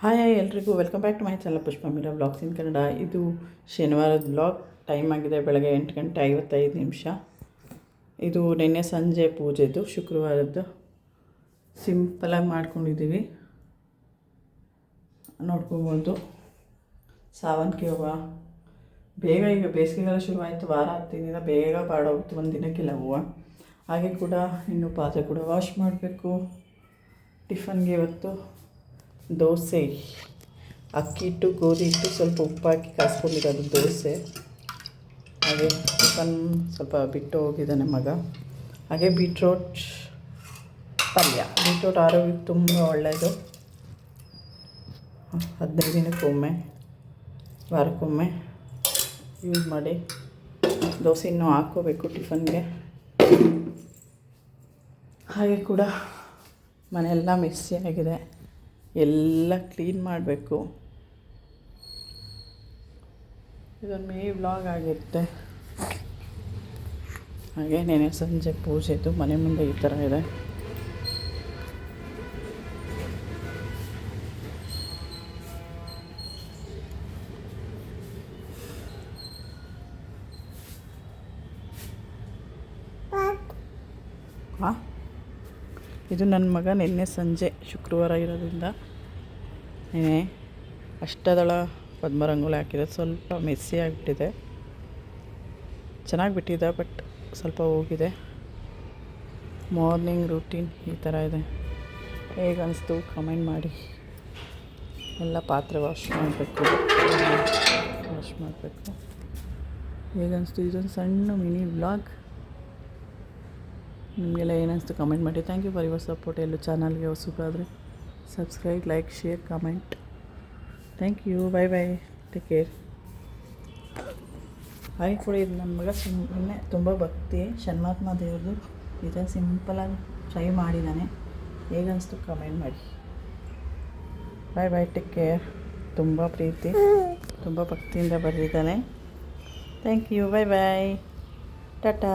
Hi hi ಎಲ್ರಿಗೂ. Welcome back to my channel Pushpa Meera vlogs in Kannada ಇದು ಶನಿವಾರದ blog time ಆಗಿದೆ ಬೆಳಗ್ಗೆ ಎಂಟು ಗಂಟೆ ಐವತ್ತೈದು ನಿಮಿಷ. ಇದು ನಿನ್ನೆ ಸಂಜೆ ಪೂಜೆದು, ಶುಕ್ರವಾರದ್ದು. ಸಿಂಪಲಾಗಿ ಮಾಡ್ಕೊಂಡಿದ್ದೀವಿ ನೋಡ್ಕೋಬೋದು. ಸಾವಂತಿಗೆ ಹೂವು ಬೇಗ ಈಗ ಬೇಸಿಗೆಗಾಲ ಶುರುವಾಯಿತು. ವಾರ ಹತ್ತಿನಿಂದ ಬೇಗ ಬಾಡೋಗ್ತು ಒಂದು ದಿನಕ್ಕೆಲ್ಲ ಹೂವು ಹಾಗೆ ಕೂಡ ಇನ್ನು ಪಾತ್ರೆ ಕೂಡ ವಾಶ್ ಮಾಡಬೇಕು. ಟಿಫನ್ಗೆ ಇವತ್ತು ದೋಸೆ. ಅಕ್ಕಿ ಹಿಟ್ಟು ಗೋಧಿ ಹಿಟ್ಟು ಸ್ವಲ್ಪ ಉಪ್ಪು ಹಾಕಿ ಕಾಯಿಸ್ಕೊಂಡಿರೋದು ದೋಸೆ. ಹಾಗೆ ಚಿಕನ್ ಸ್ವಲ್ಪ ಬಿಟ್ಟು ಹೋಗಿದ್ದಾನೆ ಮಗ. ಹಾಗೆ ಬೀಟ್ರೋಟ್ ಪಲ್ಯ. ಬೀಟ್ರೋಟ್ ಆರೋಗ್ಯಕ್ಕೆ ತುಂಬ ಒಳ್ಳೆಯದು ಹದಿನೈದು ದಿನಕ್ಕೊಮ್ಮೆ, ವಾರಕ್ಕೊಮ್ಮೆ ಯೂಸ್ ಮಾಡಿ ದೋಸೆ ಇನ್ನೂ ಹಾಕ್ಕೋಬೇಕು ಟಿಫನ್ಗೆ. ಹಾಗೆ ಕೂಡ ಮನೆಯೆಲ್ಲ ಆಗಿದೆ. ಎಲ್ಲ ಕ್ಲೀನ್ ಮಾಡಬೇಕು. ಇದೊಂದು ಮೇ ವ್ಲಾಗ್ ಆಗಿರುತ್ತೆ. ಹಾಗೆ ನೆನೆ ಸಂಜೆ ಪೂಜೆದು ಮನೆ ಮುಂದೆ ಈ ಥರ ಇದೆ. ಹಾಂ ಇದು ನನ್ನ ಮಗ ನಿನ್ನೆ ಸಂಜೆ ಶುಕ್ರವಾರ ಇರೋದ್ರಿಂದ. ನೆನೆ ಅಷ್ಟದಳ ಪದ್ಮರಂಗೋಲಿ ಹಾಕಿದೆ ಸ್ವಲ್ಪ ಮೆಸ್ಸಿ ಆಗಿಬಿಟ್ಟಿದೆ. ಚೆನ್ನಾಗಿ ಬಿಟ್ಟಿದೆ ಬಟ್ ಸ್ವಲ್ಪ ಹೋಗಿದೆ. ಮಾರ್ನಿಂಗ್ ರೂಟೀನ್ ಈ ಥರ ಇದೆ. ಹೇಗೆ ಅನಿಸ್ತು ಕಮೆಂಟ್ ಮಾಡಿ. ಎಲ್ಲ ಪಾತ್ರೆ ವಾಶ್ ಮಾಡಬೇಕು. ವಾಶ್ ಮಾಡಬೇಕು. ಹೇಗನ್ನಿಸ್ತು ಇದೊಂದು ಸಣ್ಣ ಮಿನಿ ಬ್ಲಾಗ್. ನಿಮಗೆಲ್ಲ ಏನಿಸ್ತು ಕಮೆಂಟ್ ಮಾಡಿ. Thank you for your support ಎಲ್ಲೂ ಚಾನಲ್ಗೆ ಹೊಸಬರಾದರೆ subscribe like share comment thank you bye bye take care hi ಕೂಡ ಇದು ನನ್ನ ಮಗ ಸುಮ್ಮನೆ ತುಂಬ ಭಕ್ತಿ, ಶನ್ಮಾತ್ಮ ದೇವ್ರದ್ದು ಇದೆ ಸಿಂಪಲಾಗಿ ಟ್ರೈ ಮಾಡಿದ್ದಾನೆ ಹೇಗನ್ನಿಸ್ತು ಕಮೆಂಟ್ ಮಾಡಿ. ಬೈ ಬೈ ಟೇಕ್ ಕೇರ್ ತುಂಬ ಪ್ರೀತಿ, ತುಂಬ ಭಕ್ತಿಯಿಂದ ಬರೆದಿದ್ದಾನೆ. Thank you bye bye tata